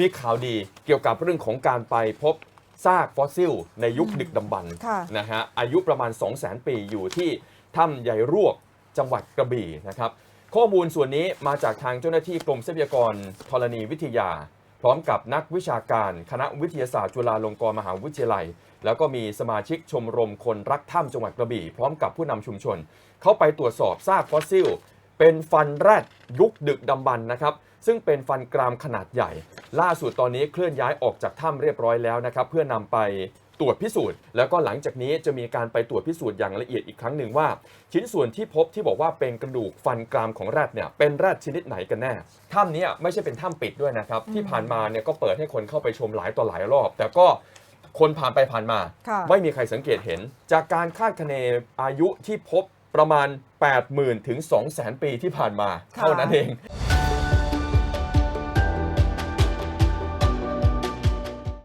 มีข่าวดีเกี่ยวกับเรื่องของการไปพบซากฟอสซิล ในยุคดึกดำบรรพ์ค่ะ นะฮะอายุประมาณ2 0 0 0 0 0 ปีอยู่ที่ถ้ำใหญ่รวกจังหวัดกระบี่นะครับ ข้อมูลส่วนนี้มาจากทางเจ้าหน้าที่กรมทรัพยากรธรณีวิทยา พร้อมกับนักวิชาการคณะวิทยาศาสตร์จุฬาลงกรณ์มหาวิทยาลัย แล้วก็มีสมาชิกชมรมคนรักถ้ำจังหวัดกระบี่ พร้อมกับผู้นำชุมชน เข้าไปตรวจสอบซากฟอสซิล เป็นฟันแรดยุคดึกดำบรรพ์นะครับซึ่งเป็นฟันกรามขนาดใหญ่ ล่าสุดตอนนี้เคลื่อนย้ายออกจากถ้ำเรียบร้อยแล้วนะครับเพื่อนำไปตรวจพิสูจน์ แล้วก็หลังจากนี้จะมีการไปตรวจพิสูจน์อย่างละเอียดอีกครั้งหนึ่งว่า ชิ้นส่วนที่พบที่บอกว่าเป็นกระดูกฟันกรามของแรดเนี่ยเป็นแรดชนิดไหนกันแน่ถ้ำเนี้ไม่ใช่เป็นถ้ำปิดด้วยนะครับที่ผ่านมาเนี่ยก็เปิดให้คนเข้าไปชมหลายต่อหลายรอบ แต่ก็คนผ่านไปผ่านมาค่ะไม่มีใครสังเกตเห็น จากการคาดคะเนอายุที่พบ ประมาณ 80,000 ถึง 200,000 ปีที่ผ่านมาเท่านั้นเอง